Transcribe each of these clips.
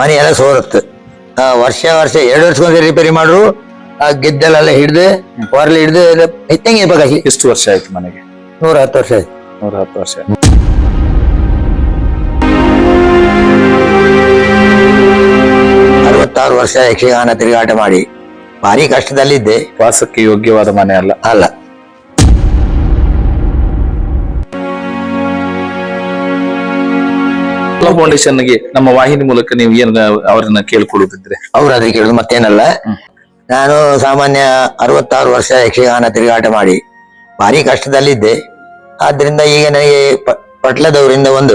ಮನೆ ಎಲ್ಲ ಸೋರುತ್ತೆ. ಆ, ವರ್ಷ ವರ್ಷ ಎರಡು ವರ್ಷಕ್ಕೊಂದು ರಿಪೇರಿ ಮಾಡ್ರು ಆ ಗೆದ್ದಲೆಲ್ಲ ಹಿಡ್ದು ಹೊರಲಿ ಹಿಡ್ದು ಹೆಂಗೆ ಇರ್ಬೇಕಾಗಿ ಎಷ್ಟು ವರ್ಷ ಆಯ್ತು ಮನೆಗೆ? ನೂರ ಹತ್ತು ವರ್ಷ ಆಯ್ತು. ನೂರ ಹತ್ತು ವರ್ಷ. ಅರವತ್ತಾರು ವರ್ಷ ಯಕ್ಷಗಾನ ತಿರುಗಾಟ ಮಾಡಿ. ಭಾರಿ ಕಷ್ಟದಲ್ಲಿದ್ದೆ. ವಾಸಕ್ಕೆ ಯೋಗ್ಯವಾದ ಮನೆ ಅಲ್ಲ. ಅಲ್ಲ. ಫೌಂಡೇಶನ್ಗೆ ನಮ್ಮ ವಾಹಿನಿ ಮೂಲಕ ನೀವು ಏನ ಅವರನ್ನ ಕೇಳ್ಕೊಳ್ಳುದಿದ್ರೆ ಅವ್ರ ಅದ್ರ ಕೇಳುದು ಮತ್ತೇನಲ್ಲ. ನಾನು ಸಾಮಾನ್ಯ ಅರವತ್ತಾರು ವರ್ಷ ಯಕ್ಷಗಾನ ತಿರುಗಾಟ ಮಾಡಿ ಭಾರಿ ಕಷ್ಟದಲ್ಲಿದ್ದೆ. ಆದ್ರಿಂದ ಈಗ ನನಗೆ ಪಟ್ಲದವರಿಂದ ಒಂದು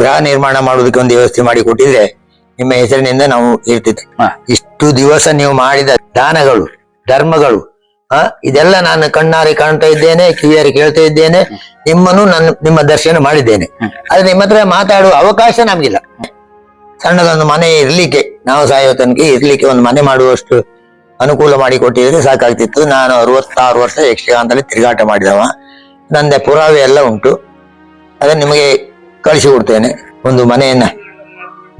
ಗೃಹ ನಿರ್ಮಾಣ ಮಾಡೋದಕ್ಕೆ ಒಂದು ವ್ಯವಸ್ಥೆ ಮಾಡಿ ಕೊಟ್ಟಿದ್ರೆ ನಿಮ್ಮ ಹೆಸರಿನಿಂದ ನಾವು ಇರ್ತಿದ್ವಿ. ಇಷ್ಟು ದಿವಸ ನೀವು ಮಾಡಿದ ದಾನಗಳು ಧರ್ಮಗಳು ಇದೆಲ್ಲ ನಾನು ಕಣ್ಣಾರಿ ಕಾಣ್ತಾ ಇದ್ದೇನೆ, ಕಿವಿಯಾರಿ ಕೇಳ್ತಾ ಇದ್ದೇನೆ, ನಿಮ್ಮನ್ನು ನನ್ನ, ನಿಮ್ಮ ದರ್ಶನ ಮಾಡಿದ್ದೇನೆ. ಆದ್ರೆ ನಿಮ್ಮ ಹತ್ರ ಮಾತಾಡುವ ಅವಕಾಶ ನಮ್ಗಿಲ್ಲ. ಸಣ್ಣದೊಂದು ಮನೆ ಇರ್ಲಿಕ್ಕೆ, ನಾವು ಸಾಯೋ ತನಕ ಇರ್ಲಿಕ್ಕೆ ಒಂದು ಮನೆ ಮಾಡುವಷ್ಟು ಅನುಕೂಲ ಮಾಡಿ ಕೊಟ್ಟಿದ್ರೆ ಸಾಕಾಗ್ತಿತ್ತು. ನಾನು ಅರವತ್ತಾರು ವರ್ಷ ಯಕ್ಷಗಾನದಲ್ಲಿ ತಿರುಗಾಟ ಮಾಡಿದವ. ನಂದೆ ಪುರಾವೆ ಎಲ್ಲ ಉಂಟು. ಅದನ್ನ ನಿಮಗೆ ಕಳಿಸಿ ಕೊಡ್ತೇನೆ. ಒಂದು ಮನೆಯನ್ನ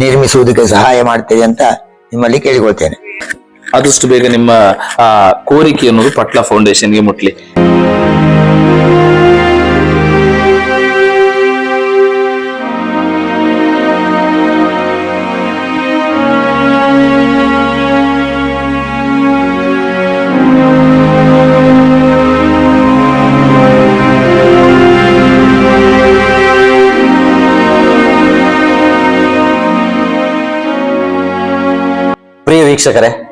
ನಿರ್ಮಿಸುವುದಕ್ಕೆ ಸಹಾಯ ಮಾಡ್ತೇವೆ ಅಂತ ನಿಮ್ಮಲ್ಲಿ ಕೇಳಿಕೊಳ್ತೇನೆ. ಆದಷ್ಟು ಬೇಗ ನಿಮ್ಮ ಆ ಕೋರಿಕೆ ಅನ್ನೋದು ಪಟ್ಲ ಫೌಂಡೇಶನ್ಗೆ ಮುಟ್ಲಿ. ಪ್ರಿಯ ವೀಕ್ಷಕರೇ